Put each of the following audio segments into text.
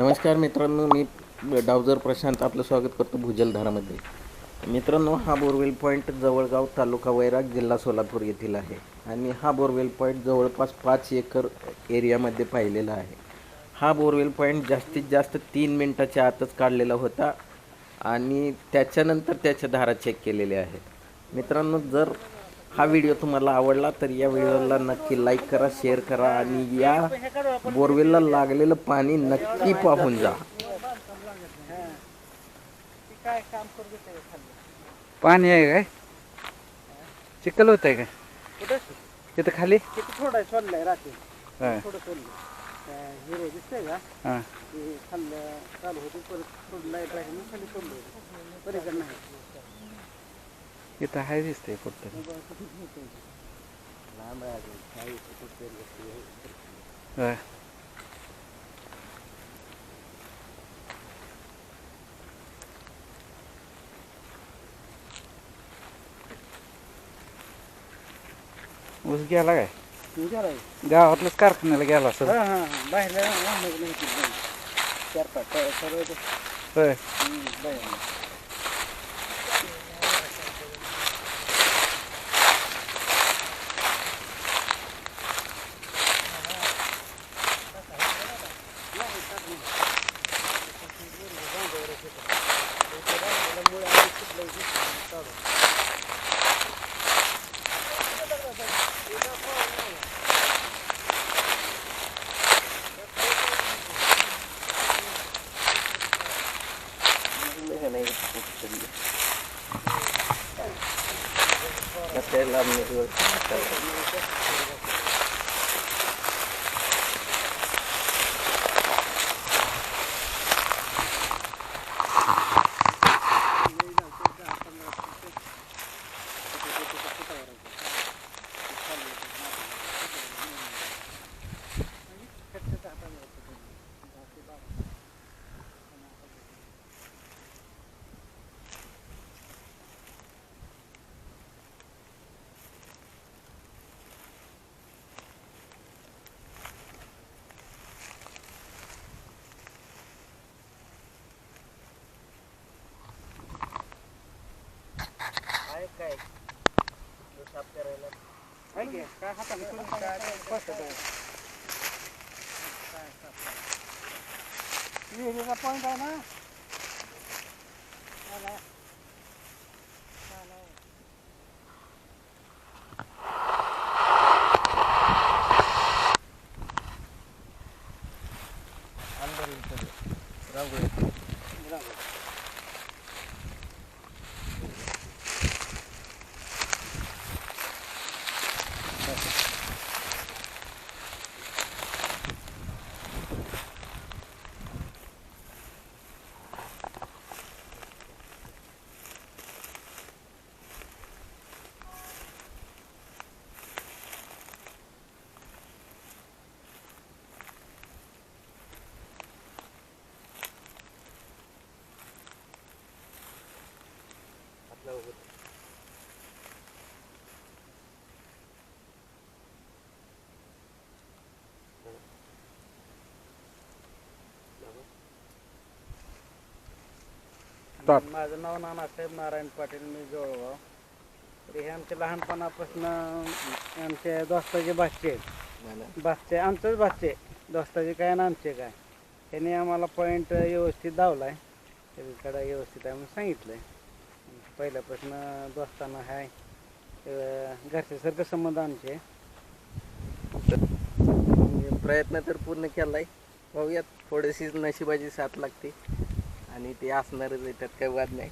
नमस्कार मित्रांनो मी डावजर प्रशांत आपलं स्वागत करतो भूजलधारामध्ये. मित्रांनो हा बोरवेल पॉईंट जवळगाव तालुका वैराग जिल्हा सोलापूर येथील आहे. आणि हा बोरवेल पॉईंट जवळपास पाच एकर एरियामध्ये पाहिलेला आहे. हा बोरवेल पॉईंट जास्तीत जास्त तीन मिनटाच्या आतच काढलेला होता आणि त्याच्यानंतर त्याच्या धारा चेक केलेल्या आहेत. मित्रांनो जर हा व्हिडिओ तुम्हाला आवडला तर या व्हिडिओला नक्की लाईक करा शेअर करा आणि या बोरवेलला लागलेलं पाणी नक्की पाहून जा. पाणी आहे काय? चिखल होत आहे काय तिथं खाली? किती थोडं सोडलंय रात्री थोडं सोडलं हिरो दिसतंय का. ते खाल्लं चालू होती परत सोडलं लाइट राहिली मग खाली सोडलं होतं. पलीकडे नाही इथं आहे दिसतंय कुठं होय. ऊस गेला काय? गावातल्याच कारखान्याला गेला असं हां हां बाहेर लांब नाही चार काय? साफ करायला आहे की? काय हाताने करून काय बसत आहे विहिरीचा पॉईंट आहे ना? आला. Stop. माझं नाव नानासाहेब नारायण पाटील मी जवळगाव तर हे आमच्या लहानपणापासून आमच्या दोस्ताचे भाचे आहेत. भाचे आमचंच भाचे दोस्ताचे काय आणि आमचे काय? त्यांनी आम्हाला पॉईंट व्यवस्थित धावला आहे सगळीकडे व्यवस्थित आहे म्हणून सांगितलं आहे पहिल्यापासून दोस्ताना आहे घरच्यासारखं संबंध आमचे प्रयत्न तर पूर्ण केलाय. पाहूयात थोडीशी नशिबाची साथ लागते. आणि ते असणारच आहे त्यात काही वाद नाही.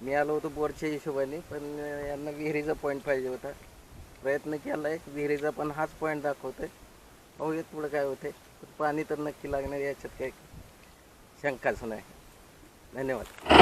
मी आलो होतो बोरच्या हिशोबाने पण यांना विहिरीचा पॉईंट पाहिजे होता. प्रयत्न केला आहे विहिरीचा पण हाच पॉईंट दाखवतोय. पाहूयात पुढं काय होतंय. पाणी तर नक्की लागणार याच्यात काही शंकाच नाही. धन्यवाद.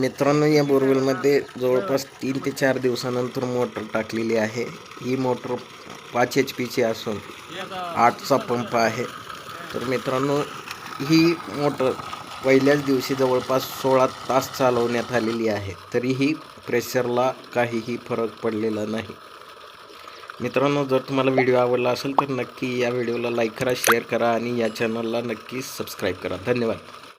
मित्रांनो या बोरवेलमध्ये जवळपास तीन ते चार दिवसानंतर मोटर टाकलेली आहे. ही मोटर पाच एच पीची असून आठचा पंप आहे. तर मित्रांनो ही मोटर पहिल्याच दिवशी जवळपास सोळा तास चालवण्यात आलेली आहे. तरीही प्रेशरला काहीही फरक पडलेला नाही. मित्रांनो जर तुम्हाला व्हिडिओ आवडला असेल तर नक्की या व्हिडिओला लाईक करा शेअर करा आणि या चॅनलला नक्की सबस्क्राईब करा. धन्यवाद.